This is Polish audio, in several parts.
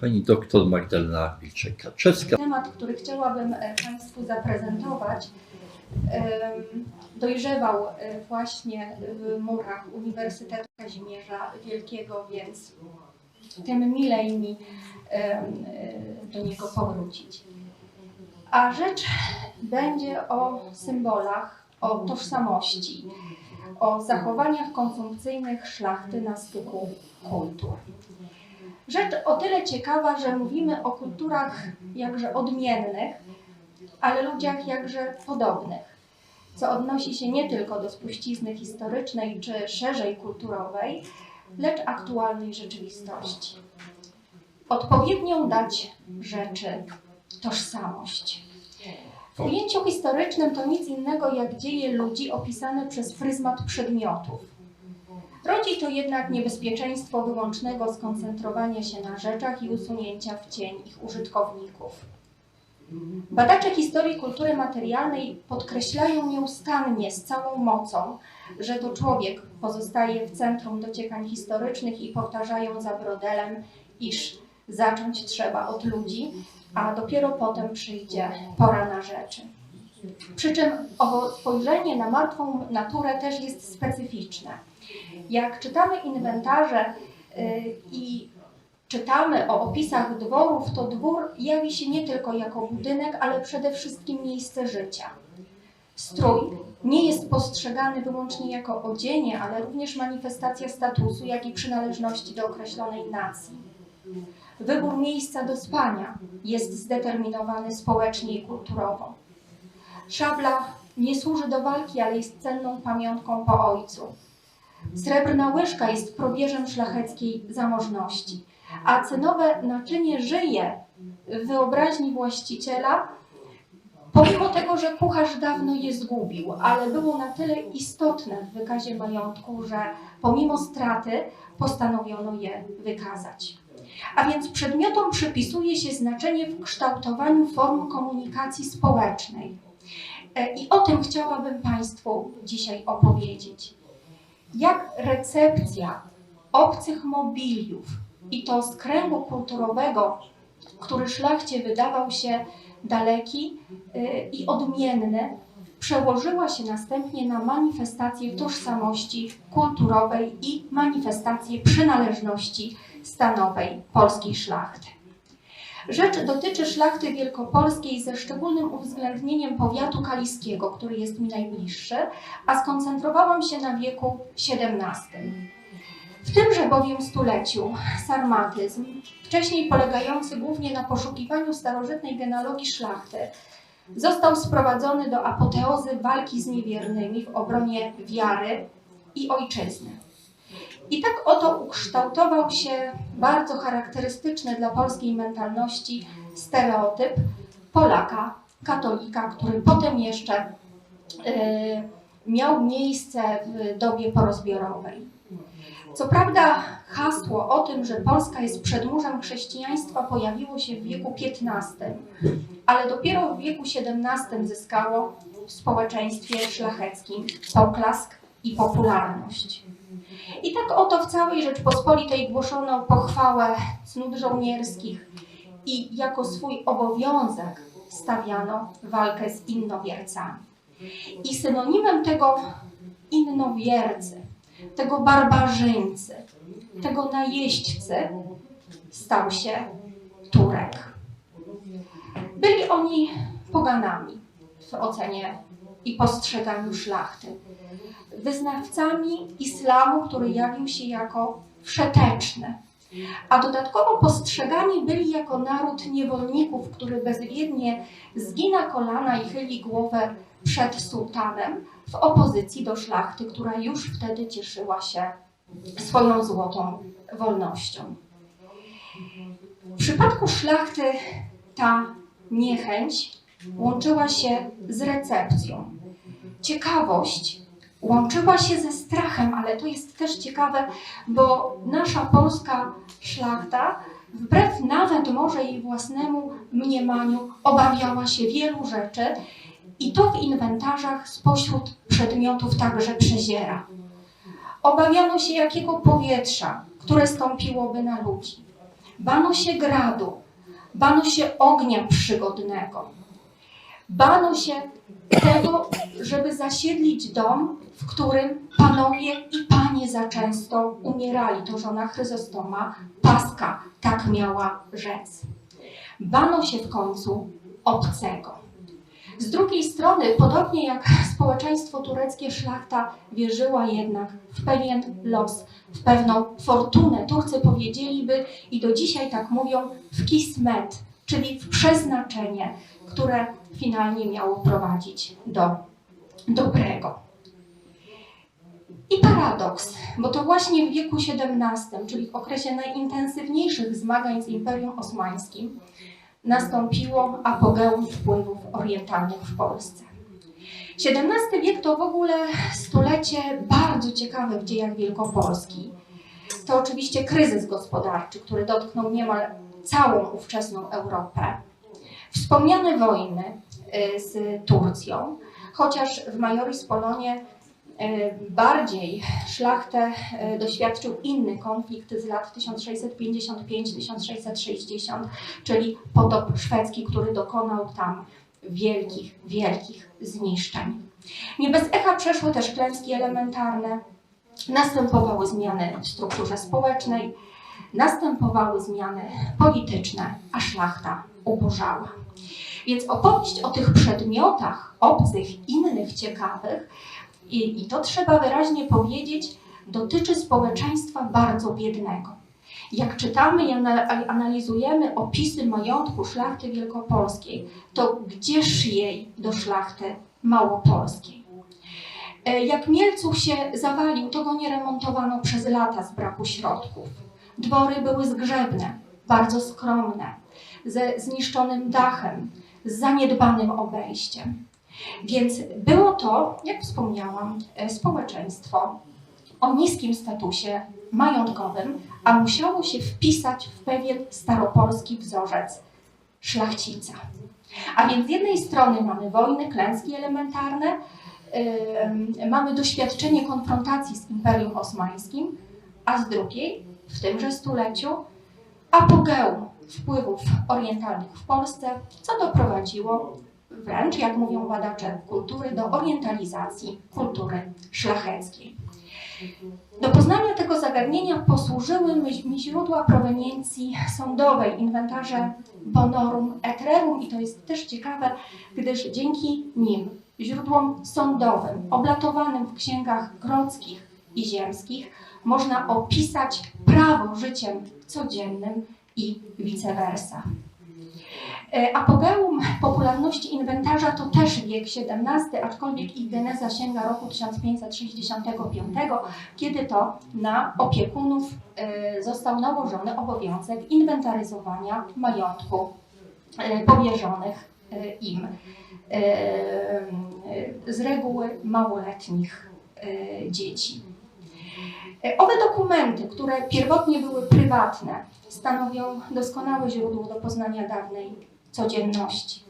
Pani doktor Magdalena Wilczek-Kaczewska. Temat, który chciałabym e, Państwu zaprezentować, dojrzewał e, właśnie w murach Uniwersytetu Kazimierza Wielkiego, więc tym milej mi do niego powrócić. A rzecz będzie o symbolach, o tożsamości, o zachowaniach konsumpcyjnych szlachty na styku kultur. Rzecz o tyle ciekawa, że mówimy o kulturach jakże odmiennych, ale ludziach jakże podobnych, co odnosi się nie tylko do spuścizny historycznej czy szerzej kulturowej, lecz aktualnej rzeczywistości. Odpowiednią dać rzeczy tożsamość. W ujęciu historycznym to nic innego jak dzieje ludzi opisane przez pryzmat przedmiotów. Rodzi to jednak niebezpieczeństwo wyłącznego skoncentrowania się na rzeczach i usunięcia w cień ich użytkowników. Badacze historii kultury materialnej podkreślają nieustannie z całą mocą, że to człowiek pozostaje w centrum dociekań historycznych i powtarzają za Brodelem, iż zacząć trzeba od ludzi, a dopiero potem przyjdzie pora na rzeczy. Przy czym owo spojrzenie na martwą naturę też jest specyficzne. Jak czytamy inwentarze y, i czytamy o opisach dworów, to dwór jawi się nie tylko jako budynek, ale przede wszystkim miejsce życia. Strój nie jest postrzegany wyłącznie jako odzienie, ale również manifestacja statusu, jak i przynależności do określonej nacji. Wybór miejsca do spania jest zdeterminowany społecznie i kulturowo. Szabla nie służy do walki, ale jest cenną pamiątką po ojcu. Srebrna łyżka jest probierzem szlacheckiej zamożności, a cenowe naczynie żyje w wyobraźni właściciela, pomimo tego, że kucharz dawno je zgubił, ale było na tyle istotne w wykazie majątku, że pomimo straty postanowiono je wykazać. A więc przedmiotom przypisuje się znaczenie w kształtowaniu form komunikacji społecznej. E, I o tym chciałabym Państwu dzisiaj opowiedzieć jak recepcja obcych mobiliów i to z kręgu kulturowego, który szlachcie wydawał się daleki y, i odmienny, przełożyła się następnie na manifestację tożsamości kulturowej i manifestację przynależności stanowej polskiej szlachty. Rzecz dotyczy szlachty wielkopolskiej ze szczególnym uwzględnieniem powiatu kaliskiego, który jest mi najbliższy, a skoncentrowałam się na wieku XVII. W tymże bowiem stuleciu sarmatyzm, wcześniej polegający głównie na poszukiwaniu starożytnej genealogii szlachty, został sprowadzony do apoteozy walki z niewiernymi w obronie wiary i ojczyzny. I tak oto ukształtował się bardzo charakterystyczny dla polskiej mentalności stereotyp Polaka, katolika, który potem jeszcze y, miał miejsce w dobie porozbiorowej. Co prawda hasło o tym, że Polska jest przedmurzem chrześcijaństwa pojawiło się w wieku XV, ale dopiero w wieku XVII zyskało w społeczeństwie szlacheckim poklask i popularność. I tak oto w całej Rzeczpospolitej głoszono pochwałę cnót żołnierskich i jako swój obowiązek stawiano walkę z innowiercami. I synonimem tego innowiercy, tego barbarzyńcy, tego najeźdźcy stał się Turek. Byli oni poganami w ocenie i postrzeganiu szlachty wyznawcami islamu, który jawił się jako wszeteczny. A dodatkowo postrzegani byli jako naród niewolników, który bezwiednie zgina kolana i chyli głowę przed sułtanem w opozycji do szlachty, która już wtedy cieszyła się swoją złotą wolnością. W przypadku szlachty ta niechęć łączyła się z recepcją. Ciekawość łączyła się ze strachem, ale to jest też ciekawe, bo nasza polska szlachta, wbrew nawet może jej własnemu mniemaniu, obawiała się wielu rzeczy i to w inwentarzach spośród przedmiotów także przeziera. Obawiano się jakiego powietrza, które stąpiłoby na ludzi. Bano się gradu, bano się ognia przygodnego, bano się tego, żeby zasiedlić dom, w którym panowie i panie za często umierali. To żona Chryzostoma Paska tak miała rzec. Bano się w końcu obcego. Z drugiej strony, podobnie jak społeczeństwo tureckie, szlachta wierzyła jednak w pewien los, w pewną fortunę. Turcy powiedzieliby i do dzisiaj tak mówią w kismet, czyli w przeznaczenie, które finalnie miało prowadzić do dobrego. I paradoks, bo to właśnie w wieku XVII, czyli w okresie najintensywniejszych zmagań z Imperium Osmańskim, nastąpiło apogeum wpływów orientalnych w Polsce. XVII wiek to w ogóle stulecie bardzo ciekawe w dziejach Wielkopolski. To oczywiście kryzys gospodarczy, który dotknął niemal całą ówczesną Europę. Wspomniane wojny y, z Turcją, chociaż w Majoris Polonie y, bardziej szlachtę y, doświadczył inny konflikt z lat 1655-1660, czyli potop szwedzki, który dokonał tam wielkich, wielkich zniszczeń. Nie bez echa przeszły też klęski elementarne, następowały zmiany w strukturze społecznej, następowały zmiany polityczne, a szlachta ubożała. Więc opowieść o tych przedmiotach obcych, innych, ciekawych, i, i to trzeba wyraźnie powiedzieć, dotyczy społeczeństwa bardzo biednego. Jak czytamy i ana- analizujemy opisy majątku szlachty wielkopolskiej, to gdzież jej do szlachty małopolskiej? E, Jak Mielców się zawalił, to go nie remontowano przez lata z braku środków. Dwory były zgrzebne, bardzo skromne, ze zniszczonym dachem, z zaniedbanym obejściem. Więc było to, jak wspomniałam, e, społeczeństwo o niskim statusie majątkowym, a musiało się wpisać w pewien staropolski wzorzec szlachcica. A więc z jednej strony mamy wojny, klęski elementarne, ym, mamy doświadczenie konfrontacji z Imperium Osmańskim, a z drugiej, w tymże stuleciu, apogeum wpływów orientalnych w Polsce, co doprowadziło wręcz, jak mówią badacze kultury, do orientalizacji kultury szlacheckiej. Do poznania tego zagadnienia posłużyły mi źródła proweniencji sądowej, inwentarze Bonorum et Rerum i to jest też ciekawe, gdyż dzięki nim, źródłom sądowym, oblatowanym w księgach grodzkich i ziemskich, można opisać prawo życiem codziennym i vice versa. E, Apogeum popularności inwentarza to też wiek XVII, aczkolwiek ich geneza sięga roku 1565, kiedy to na opiekunów e, został nałożony obowiązek inwentaryzowania majątku e, powierzonych im z reguły małoletnich dzieci. E, Owe dokumenty, które pierwotnie były prywatne, stanowią doskonałe źródło do poznania dawnej codzienności.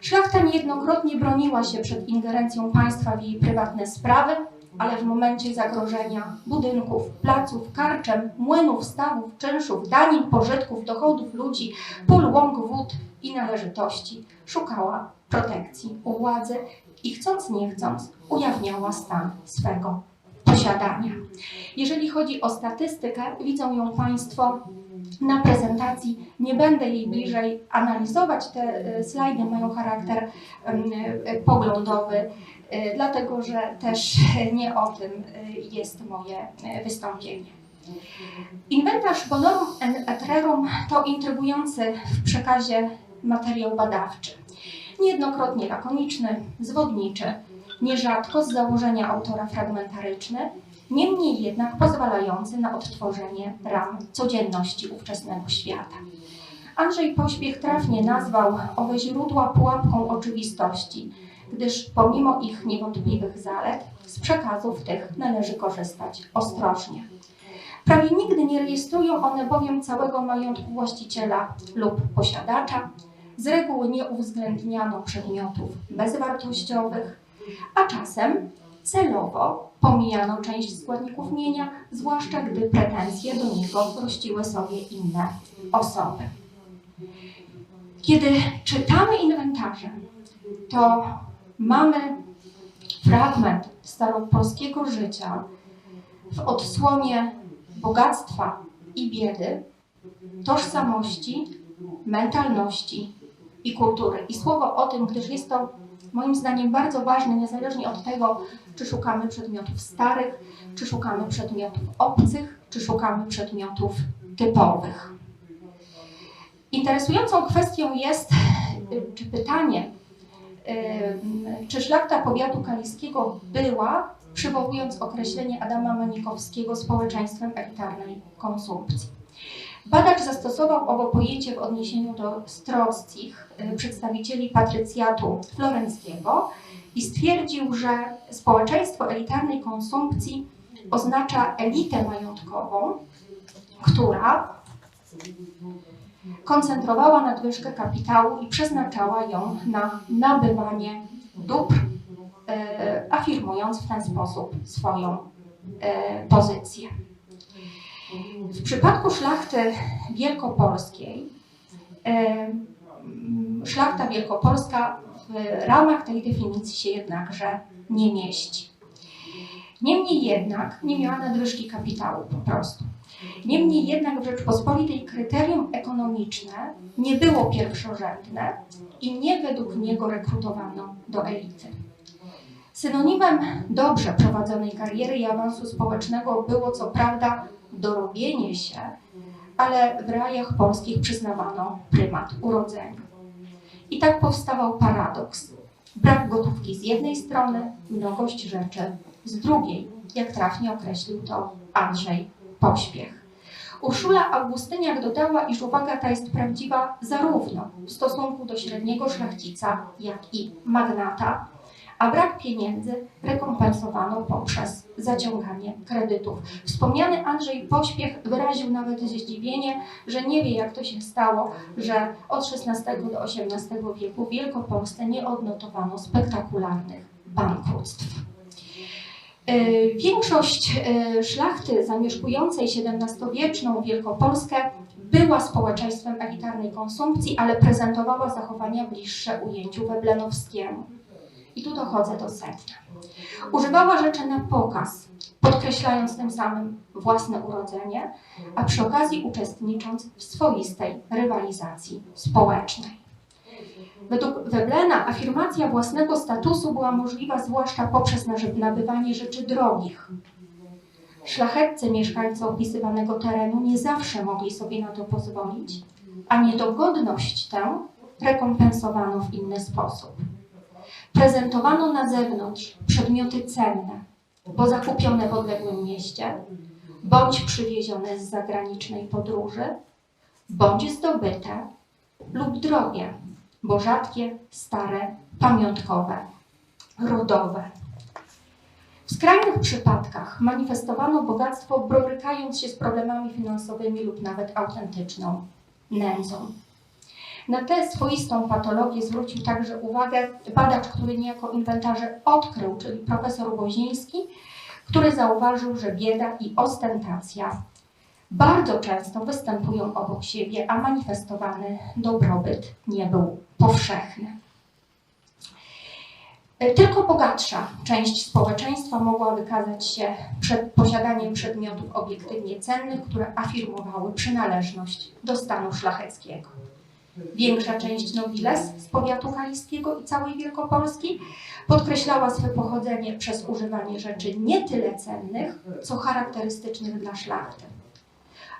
Szlachta niejednokrotnie broniła się przed ingerencją państwa w jej prywatne sprawy, ale w momencie zagrożenia budynków, placów, karczem, młynów, stawów, czynszów, danin, pożytków, dochodów ludzi, pól, łąk, wód i należytości szukała protekcji u władzy i chcąc nie chcąc ujawniała stan swego posiadania. Jeżeli chodzi o statystykę, widzą ją Państwo na prezentacji. Nie będę jej bliżej analizować. Te e, slajdy mają charakter e, poglądowy, e, dlatego że też nie o tym jest moje wystąpienie. Inwentarz Bonorum et Rerum to intrygujący w przekazie materiał badawczy. Niejednokrotnie lakoniczny, zwodniczy, nierzadko z założenia autora fragmentaryczny, niemniej jednak pozwalający na odtworzenie ram codzienności ówczesnego świata. Andrzej Pośpiech trafnie nazwał owe źródła pułapką oczywistości, gdyż pomimo ich niewątpliwych zalet, z przekazów tych należy korzystać ostrożnie. Prawie nigdy nie rejestrują one bowiem całego majątku właściciela lub posiadacza. Z reguły nie uwzględniano przedmiotów bezwartościowych, a czasem celowo pomijano część składników mienia, zwłaszcza gdy pretensje do niego rościły sobie inne osoby. Kiedy czytamy inwentarze, to mamy fragment staropolskiego życia w odsłonie bogactwa i biedy, tożsamości, mentalności i kultury. I słowo o tym, gdyż jest to moim zdaniem bardzo ważne, niezależnie od tego, czy szukamy przedmiotów starych, czy szukamy przedmiotów obcych, czy szukamy przedmiotów typowych. Interesującą kwestią jest, y, czy pytanie, y, czy szlachta powiatu kaliskiego była, przywołując określenie Adama Manikowskiego, społeczeństwem elitarnej konsumpcji. Badacz zastosował owo pojęcie w odniesieniu do Strockich, y, przedstawicieli patrycjatu florenckiego i stwierdził, że społeczeństwo elitarnej konsumpcji oznacza elitę majątkową, która koncentrowała nadwyżkę kapitału i przeznaczała ją na nabywanie dóbr, e, afirmując w ten sposób swoją pozycję. W przypadku szlachty wielkopolskiej, szlachta wielkopolska w ramach tej definicji się jednakże nie mieści. Niemniej jednak nie miała nadwyżki kapitału po prostu. Niemniej jednak w Rzeczpospolitej kryterium ekonomiczne nie było pierwszorzędne i nie według niego rekrutowano do elity. Synonimem dobrze prowadzonej kariery i awansu społecznego było co prawda dorobienie się, ale w realiach polskich przyznawano prymat urodzenia. I tak powstawał paradoks. Brak gotówki z jednej strony, mnogość rzeczy z drugiej, jak trafnie określił to Andrzej Pośpiech. Urszula Augustyniak dodała, iż uwaga ta jest prawdziwa zarówno w stosunku do średniego szlachcica, jak i magnata, a brak pieniędzy rekompensowano poprzez zaciąganie kredytów. Wspomniany Andrzej Pośpiech wyraził nawet zdziwienie, że nie wie jak to się stało, że od XVI do XVIII wieku w Wielkopolsce nie odnotowano spektakularnych bankructw. E, Większość e, szlachty zamieszkującej XVII-wieczną Wielkopolskę była społeczeństwem elitarnej konsumpcji, ale prezentowała zachowania bliższe ujęciu weblenowskiemu. I tu dochodzę do sedna. Używała rzeczy na pokaz, podkreślając tym samym własne urodzenie, a przy okazji uczestnicząc w swoistej rywalizacji społecznej. Według Weblena afirmacja własnego statusu była możliwa zwłaszcza poprzez nabywanie rzeczy drogich. Szlachetcy mieszkańcy opisywanego terenu nie zawsze mogli sobie na to pozwolić, a niedogodność tę rekompensowano w inny sposób. Prezentowano na zewnątrz przedmioty cenne, bo zakupione w odległym mieście, bądź przywiezione z zagranicznej podróży, bądź zdobyte lub drogie, bo rzadkie, stare, pamiątkowe, rodowe. W skrajnych przypadkach manifestowano bogactwo, borykając się z problemami finansowymi lub nawet autentyczną nędzą. Na tę swoistą patologię zwrócił także uwagę badacz, który niejako inwentarze odkrył, czyli profesor Woziński, który zauważył, że bieda i ostentacja bardzo często występują obok siebie, a manifestowany dobrobyt nie był powszechny. Tylko bogatsza część społeczeństwa mogła wykazać się przed posiadaniem przedmiotów obiektywnie cennych, które afirmowały przynależność do stanu szlacheckiego. Większa część nobiles z powiatu kaliskiego i całej Wielkopolski podkreślała swe pochodzenie przez używanie rzeczy nie tyle cennych, co charakterystycznych dla szlachty.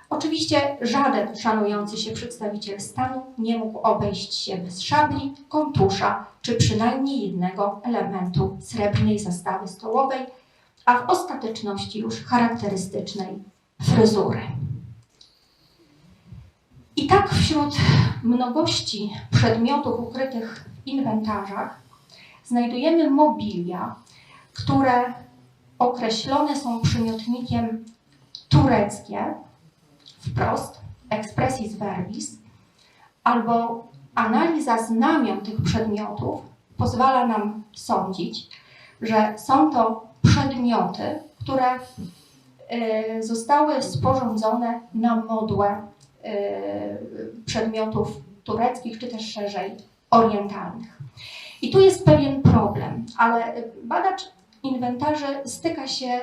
Oczywiście żaden szanujący się przedstawiciel stanu nie mógł obejść się bez szabli, kontusza czy przynajmniej jednego elementu srebrnej zastawy stołowej, a w ostateczności już charakterystycznej fryzury. I tak wśród mnogości przedmiotów ukrytych w inwentarzach znajdujemy mobilia, które określone są przymiotnikiem tureckie, wprost, expressis verbis, albo analiza znamion tych przedmiotów pozwala nam sądzić, że są to przedmioty, które e, zostały sporządzone na modłę przedmiotów tureckich, czy też szerzej orientalnych. I tu jest pewien problem, ale badacz inwentarzy styka się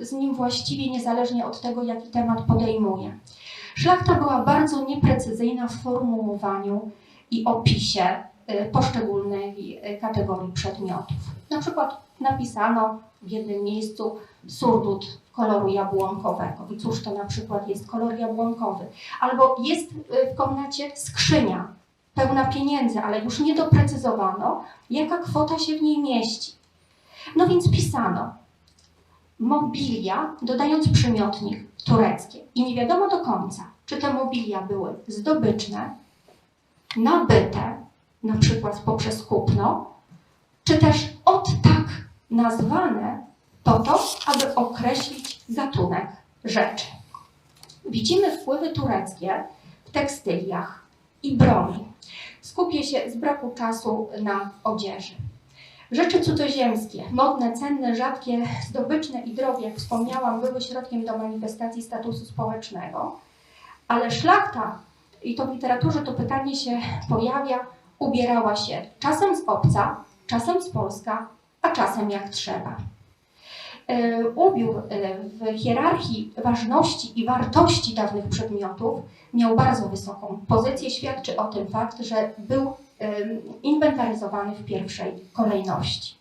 z nim właściwie niezależnie od tego, jaki temat podejmuje. Szlachta była bardzo nieprecyzyjna w formułowaniu i opisie y, poszczególnej y, kategorii przedmiotów. Na przykład napisano w jednym miejscu surdut koloru jabłonkowego. I cóż to na przykład jest kolor jabłonkowy? Albo jest y, w komnacie skrzynia pełna pieniędzy, ale już nie doprecyzowano, jaka kwota się w niej mieści. No więc pisano mobilia, dodając przymiotnik tureckie. I nie wiadomo do końca, czy te mobilia były zdobyczne, nabyte, na przykład poprzez kupno, czy też od tak nazwane po to, aby określić gatunek rzeczy. Widzimy wpływy tureckie w tekstyliach i broni. Skupię się z braku czasu na odzieży. Rzeczy cudzoziemskie, modne, cenne, rzadkie, zdobyczne i drogie, jak wspomniałam, były środkiem do manifestacji statusu społecznego, ale szlachta, i to w literaturze to pytanie się pojawia, ubierała się czasem z obca, czasem z Polska, a czasem jak trzeba. E, Ubiór e, w hierarchii ważności i wartości dawnych przedmiotów miał bardzo wysoką pozycję. Świadczy o tym fakt, że był inwentaryzowany w pierwszej kolejności.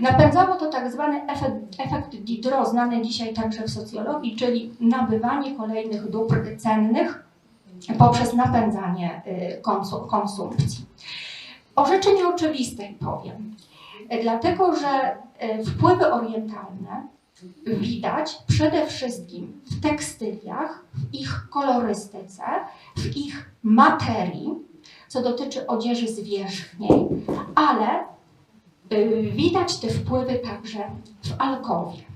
Napędzało to tak zwany efekt, efekt znany dzisiaj także w socjologii, czyli nabywanie kolejnych dóbr cennych poprzez napędzanie y, konsu- konsumpcji. O rzeczy nieoczywistej powiem, dlatego że y, wpływy orientalne widać przede wszystkim w tekstyliach, w ich kolorystyce, w ich materii, co dotyczy odzieży zwierzchniej, ale y, widać te wpływy także w alkowie.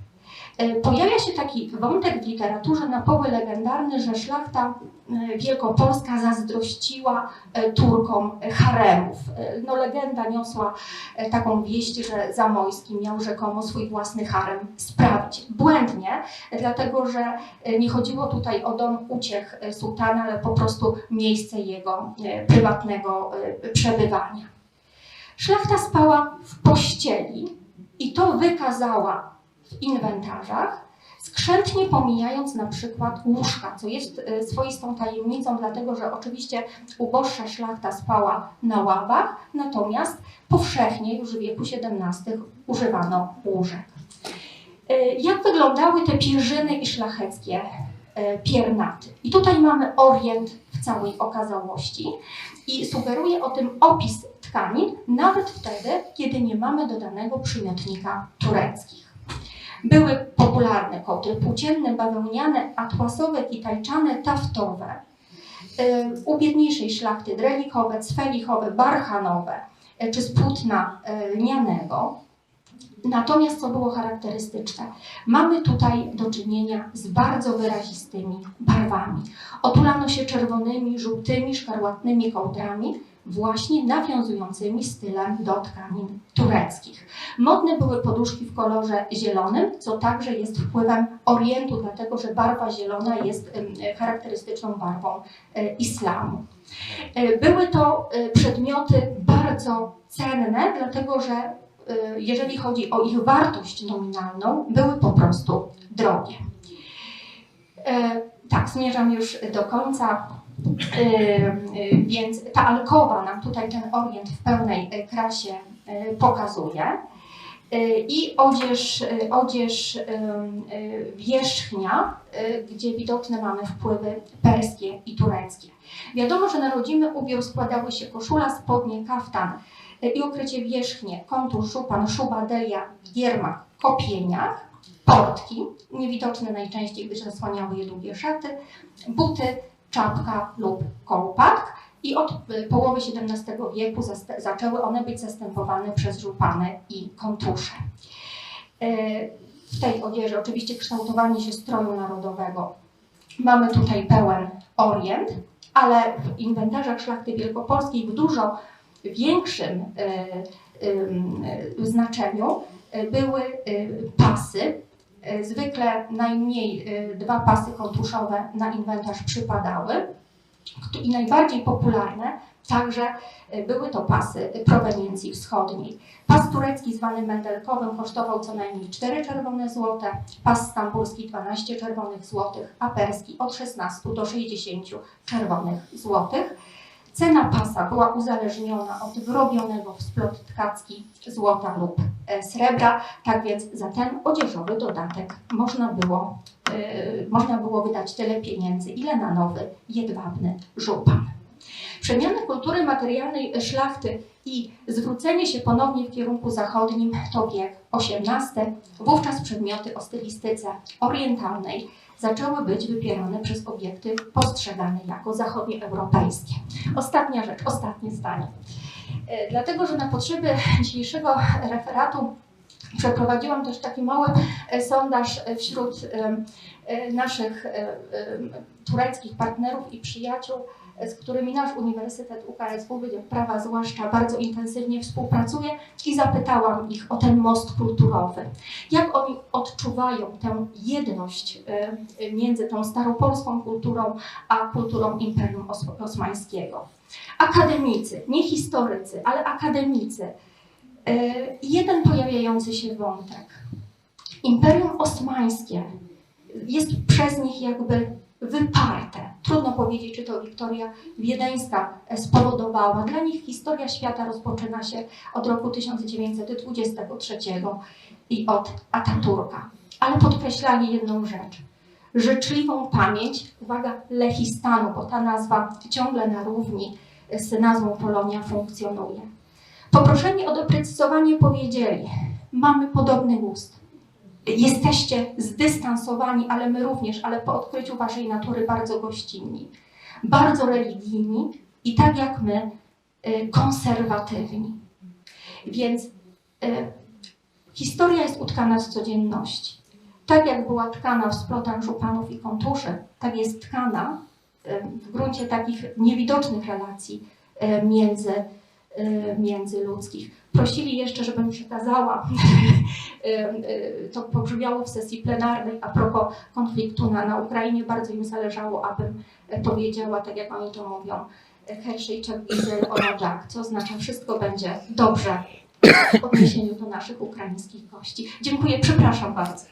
Y, Pojawia się taki wątek w literaturze na poły legendarny, że szlachta y, wielkopolska zazdrościła y, Turkom haremów. No, legenda niosła taką wieść, że Zamojski miał rzekomo swój własny harem sprawić. Błędnie, dlatego że nie chodziło tutaj o dom uciech sułtana, ale po prostu miejsce jego prywatnego przebywania. Szlachta spała w pościeli i to wykazała inwentarzach, skrzętnie pomijając na przykład łóżka, co jest e, swoistą tajemnicą, dlatego że oczywiście uboższa szlachta spała na ławach, natomiast powszechnie już w wieku XVII używano łóżek. E, Jak wyglądały te pierzyny i szlacheckie e, piernaty? I tutaj mamy orient w całej okazałości i sugeruje o tym opis tkanin, nawet wtedy, kiedy nie mamy dodanego przymiotnika tureckich. Były popularne koty płócienne, bawełniane, atłasowe i tajczane, taftowe. Y, U biedniejszej szlachty drelikowe, cwelichowe, barchanowe y, czy z płótna y, lnianego. Natomiast co było charakterystyczne? Mamy tutaj do czynienia z bardzo wyrazistymi barwami. Otulano się czerwonymi, żółtymi, szkarłatnymi kołdrami, właśnie nawiązującymi stylem do tkanin tureckich. Modne były poduszki w kolorze zielonym, co także jest wpływem Orientu, dlatego że barwa zielona jest charakterystyczną barwą e, islamu. E, Były to e, przedmioty bardzo cenne, dlatego że jeżeli chodzi o ich wartość nominalną, były po prostu drogie. Tak, zmierzam już do końca. E, e, Więc ta alkowa nam tutaj ten orient w pełnej e, krasie e, pokazuje. E, I odzież, e, odzież wierzchnia, gdzie widoczne mamy wpływy perskie i tureckie. Wiadomo, że na rodzimy ubiór składały się koszula, spodnie, kaftan i okrycie wierzchnie, kontur, szupan, szuba, delia, giermach, kopieniach, portki, niewidoczne najczęściej, gdyż zasłaniały je długie szaty, buty, czapka lub kołpak i od y, połowy XVII wieku zaczęły one być zastępowane przez żupany i kontusze. Y, W tej odzieży oczywiście kształtowanie się stroju narodowego. Mamy tutaj pełen orient, ale w inwentarzach szlachty wielkopolskiej w dużo większym y, znaczeniu były pasy. E, Zwykle najmniej e, dwa pasy kontuszowe na inwentarz przypadały. I najbardziej popularne także e, były to pasy proweniencji wschodniej. Pas turecki zwany mendelkowym kosztował co najmniej 4 czerwone złote, pas stambulski 12 czerwonych złotych, a perski od 16 do 60 czerwonych złotych. Cena pasa była uzależniona od wyrobionego w splot tkacki złota lub e, srebra, tak więc za ten odzieżowy dodatek można było, e, można było wydać tyle pieniędzy, ile na nowy jedwabny żupan. Przemiany kultury materialnej szlachty i zwrócenie się ponownie w kierunku zachodnim to wiek XVIII. Wówczas przedmioty o stylistyce orientalnej zaczęły być wypierane przez obiekty postrzegane jako zachodnioeuropejskie. Ostatnia rzecz, ostatnie zdanie. E, Dlatego, że na potrzeby dzisiejszego referatu przeprowadziłam też taki mały e, sondaż e, wśród e, naszych e, tureckich partnerów i przyjaciół, e, z którymi nasz Uniwersytet UKSW Wydział Prawa zwłaszcza bardzo intensywnie współpracuje i zapytałam ich o ten most kulturowy. Jak oni odczuwają tę jedność e, między tą staropolską kulturą a kulturą Imperium Os- Osmańskiego. Akademicy, nie historycy, ale akademicy. E, Jeden pojawiający się wątek. Imperium Osmańskie jest przez nich jakby wyparte. Trudno powiedzieć, czy to Wiktoria Wiedeńska spowodowała. Dla nich historia świata rozpoczyna się od roku 1923 i od Ataturka. Ale podkreślali jedną rzecz. Życzliwą pamięć, uwaga, Lechistanu, bo ta nazwa ciągle na równi z nazwą Polonia funkcjonuje. Poproszeni o doprecyzowanie powiedzieli, mamy podobny gust. Jesteście zdystansowani, ale my również, ale po odkryciu waszej natury bardzo gościnni, bardzo religijni i tak jak my, y, konserwatywni. Więc y, historia jest utkana z codzienności. Tak jak była tkana w splotach żupanów i kontuszy, tak jest tkana y, w gruncie takich niewidocznych relacji między, międzyludzkich. Prosili jeszcze, żebym przekazała, y, y, to pobrzmiało w sesji plenarnej a propos konfliktu na, na Ukrainie. Bardzo im zależało, abym powiedziała, tak jak oni to mówią, Hersheyczek Izel Onodżak, co oznacza wszystko będzie dobrze w odniesieniu do naszych ukraińskich gości. Dziękuję, przepraszam bardzo.